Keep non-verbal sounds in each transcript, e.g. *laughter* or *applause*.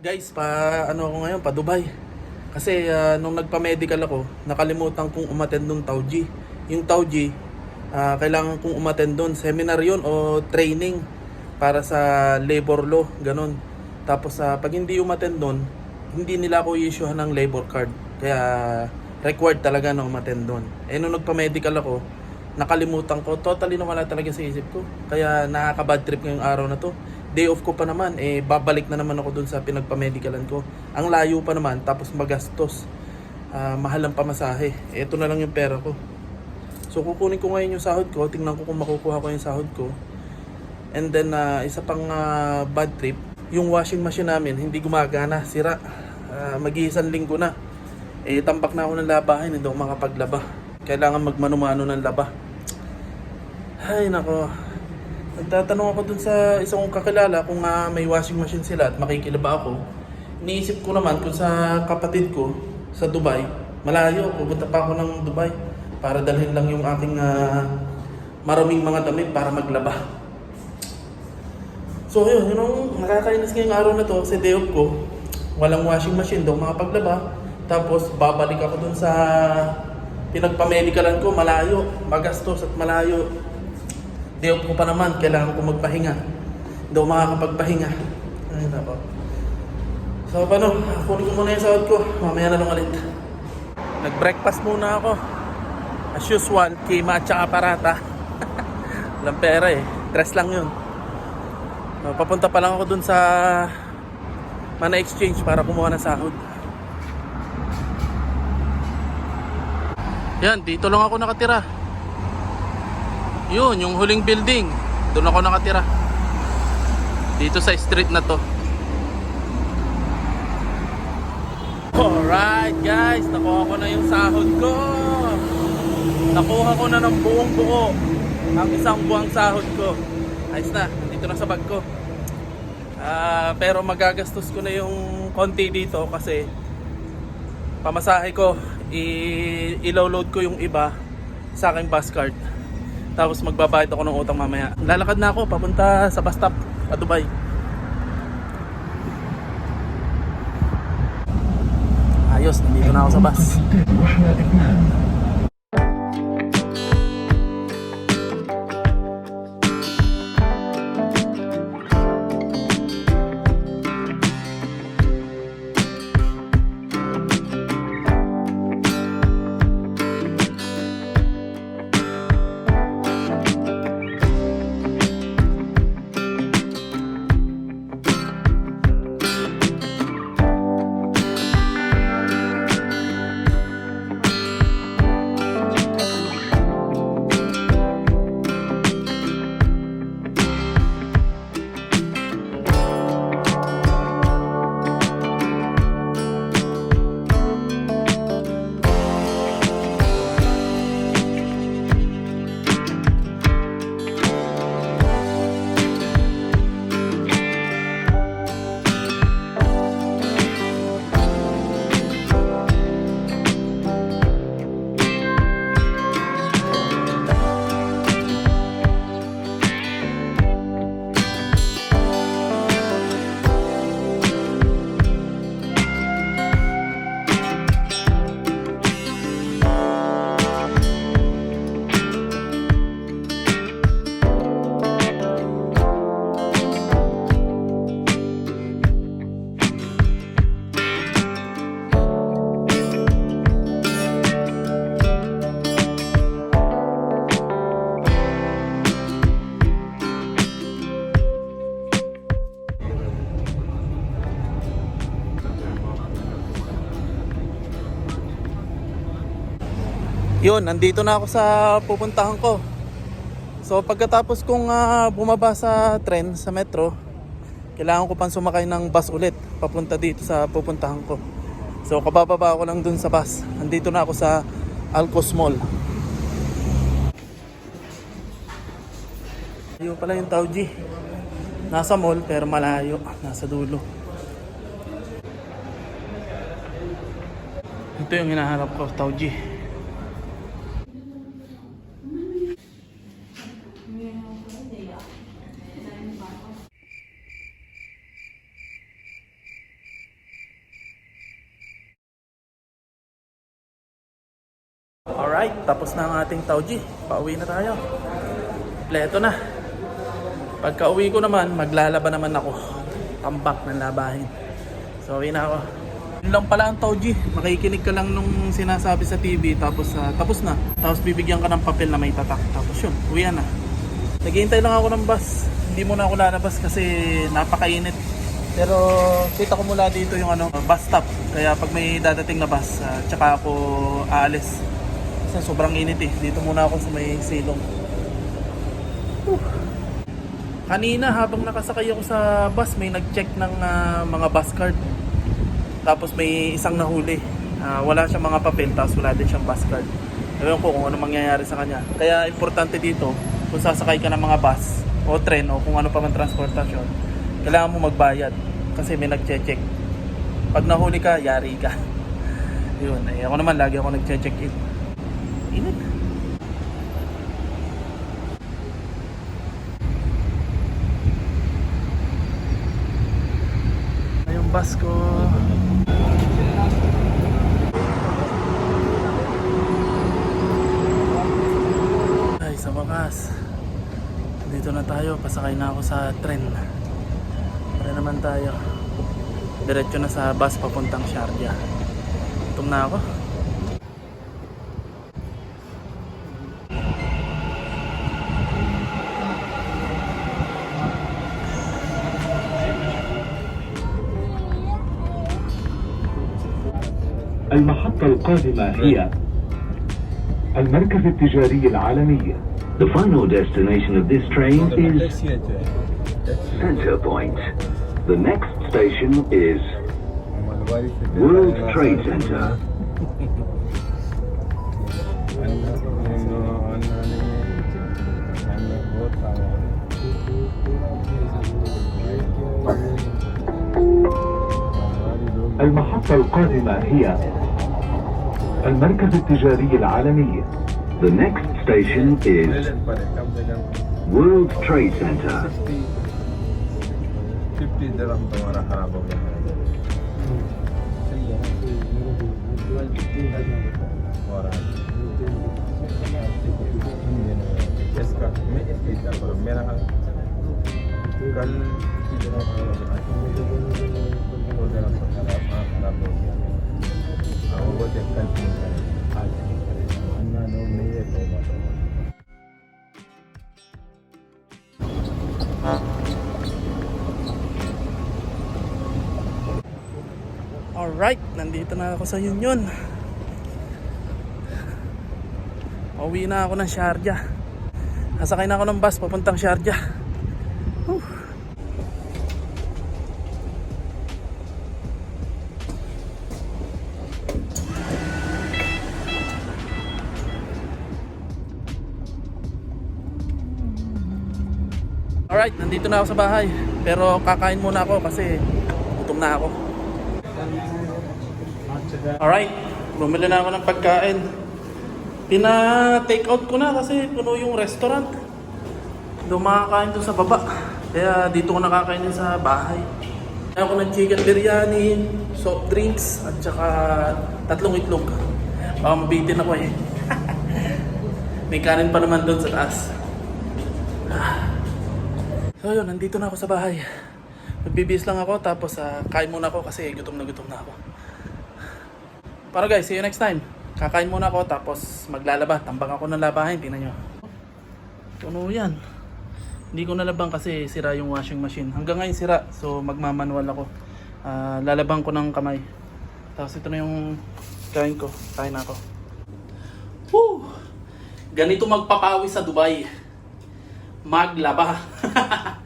Guys, pa ano ako ngayon, pa Dubai. Kasi ah, nung nagpa-medical ako, nakalimutan kong umattend nung Tauji. Yung Tauji, ah, kailangan kong umattend doon. Seminar yun o training para sa labor law, ganun. Tapos sa pag hindi umattend doon, hindi nila ako i-issuehan ng labor card. Kaya required talaga na umattend doon. Eh nung nagpa-medical ako, nakalimutan ko. Totally nawala talaga sa isip ko. Kaya nakaka-bad trip ngayong araw na to. Day off ko pa naman, eh babalik na naman ako dun sa pinagpamedicalan ko. Ang layo pa naman, tapos magastos. Ah, mahal ang pamasahe. Ito na lang yung pera ko. So kukunin ko ngayon yung sahod ko, tingnan ko kung makukuha ko yung sahod ko. And then ah, isa pang ah, bad trip, yung washing machine namin hindi gumagana, sira. Uh, mag-iisang linggo na. Eh tambak na ako ng labahin, hindi ako makapaglaba. Kailangan magmano-mano ng laba. Ay nako. Nagtatanong ako dun sa isang kong kakilala kung ah, may washing machine sila at makikilaba ako. Iniisip ko naman kung sa kapatid ko sa Dubai, malayo, pupunta pa ako ng Dubai para dalhin lang yung aking ah, maraming mga damit para maglaba. So yun, yun ang nakakainis ngayong araw na to kasi day ko. Walang washing machine daw makapaglaba. Tapos babalik ako dun sa pinagpamedikalan ko, malayo, magastos at malayo. Day off ko pa naman, kailangan ko magpahinga. Hindi ako makakapagpahinga. Ay, nako. So, paano? Kunin ko muna yung sahod ko. Mamaya na lang ulit. Nag-breakfast muna ako. As usual, kima at saka parata. *laughs* Walang pera eh. Tres lang yun. Uh, papunta pa lang ako dun sa Mana Exchange para kumuha ng sahod. Yan, dito lang ako nakatira. Yun, yung huling building. Doon ako nakatira. Dito sa street na to. Alright guys, nakuha ko na yung sahod ko. Nakuha ko na ng buong buo. Ang isang buwang sahod ko. Ayos na, dito na sa bag ko. Ah, pero magagastos ko na yung konti dito kasi pamasahe ko, i- ilo-load ko yung iba sa aking bus card. Tapos magbabayad ako ng utang mamaya. Lalakad na ako papunta sa bus stop sa Dubai. Ayos, nandito na ako sa bus. *laughs* Yun, nandito na ako sa pupuntahan ko. So pagkatapos kong ah, bumaba sa tren sa metro, kailangan ko pang sumakay ng bus ulit papunta dito sa pupuntahan ko. So kabababa ako lang dun sa bus. Nandito na ako sa Alcos Mall. Ayaw pala yung Tauji. Nasa mall pero malayo. Nasa dulo. Ito yung hinahanap ko, Tauji. Alright, tapos na ang ating Tauji. Pauwi na tayo. Pleto na. Pagka uwi ko naman, maglalaba naman ako. Tambak ng labahin. So, uwi na ako. Yun lang pala ang Tauji. Makikinig ka lang nung sinasabi sa TV, tapos ah, tapos na. Tapos bibigyan ka ng papel na may tatak. Tapos yun, uwi na. Naghihintay lang ako ng bus. Hindi muna ako lalabas kasi napakainit. Pero kita ko mula dito yung ano, bus stop. Kaya pag may dadating na bus, ah, tsaka ako aalis. Kasi sobrang init eh. Dito muna ako sa may silong. Whew. Kanina habang nakasakay ako sa bus, may nag-check ng ah, mga bus card. Tapos may isang nahuli. Ah, wala siyang mga papel, tapos wala din siyang bus card. Ewan ko kung ano mangyayari sa kanya. Kaya importante dito, kung sasakay ka ng mga bus o tren o kung ano pa man transportasyon, kailangan mo magbayad kasi may nag-check. Pag nahuli ka, yari ka. *laughs* Yun, eh, ako naman lagi ako nag-check in. Init. Yung bus ko. Ay, sa wakas. Dito na tayo. Pasakay na ako sa tren. Para naman tayo. Diretso na sa bus papuntang Sharjah. Gutom na ako. المحطة القادمة هي المركز التجاري العالمي The final destination of this train is Center Point. The next station is World Trade Center. المحطة القادمة هي المركز التجاري العالمي The next station is World Trade Center. 50 dirham तुम्हारा खराब हो गया और इसका मैं इसकी तरफ मेरा कल की जगह वो जरा सा खराब हाँ खराब हो गया Alright, nandito na ako sa Union. Pauwi na ako ng Sharjah. Nasakay na ako ng bus papuntang Sharjah. Alright, nandito na ako sa bahay. Pero kakain muna ako kasi gutom na ako. Alright, bumili na ako ng pagkain. Pina-take out ko na kasi puno yung restaurant. Doon doon sa baba. Kaya dito ko nakakainin sa bahay. Kaya ako ng chicken biryani, soft drinks, at saka tatlong itlog. Baka mabitin ako eh. *laughs* May kanin pa naman doon sa taas. So yun, nandito na ako sa bahay. Magbibis lang ako tapos ah, kain muna ako kasi gutom na gutom na ako. Para guys, see you next time. Kakain muna ako tapos maglalaba. Tambang ako ng labahin, tingnan nyo. Puno yan. Hindi ko nalabang kasi sira yung washing machine. Hanggang ngayon sira, so magmamanual ako. Ah, lalabang ko ng kamay. Tapos ito na yung kain ko. Kain ako. Woo! Ganito magpapawi sa Dubai. Maglaba. *laughs*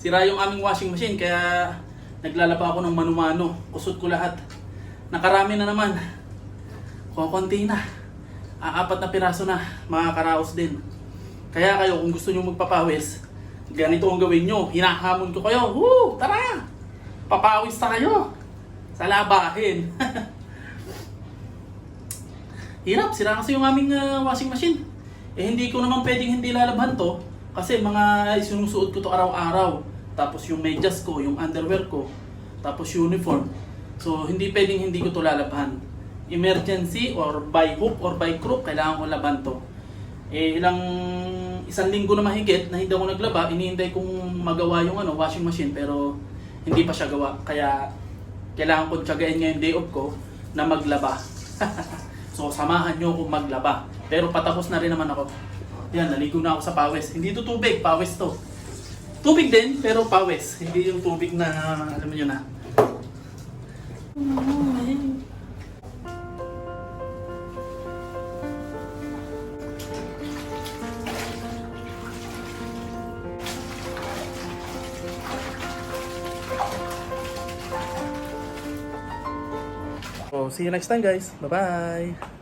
Sira yung aming washing machine kaya naglalaba ako ng mano-mano. Kusot ko lahat. Nakarami na naman. Kukunti na. Aapat na piraso na. Mga karaos din. Kaya kayo kung gusto nyo magpapawis, ganito ang gawin nyo. Hinahamon ko kayo. Woo! Tara! Papawis tayo. Sa labahin. *laughs* Hirap, sira kasi yung aming ah, washing machine. Eh hindi ko naman pwedeng hindi lalabhan to kasi mga sinusuot ko to araw-araw. Tapos yung medyas ko, yung underwear ko, tapos uniform. So hindi pwedeng hindi ko to lalabhan. emergency or by hook or by crook, kailangan ko laban to. Eh, ilang isang linggo na mahigit na hindi ako naglaba, inihintay kong magawa yung ano, washing machine pero hindi pa siya gawa. Kaya kailangan ko tiyagain ngayon day off ko na maglaba. *laughs* so samahan nyo akong maglaba. Pero patapos na rin naman ako. Yan, naligo na ako sa pawis. Hindi to tubig, pawis to. Tubig din, pero pawis. Hindi yung tubig na, alam niyo na. So, see you next time guys. Bye-bye!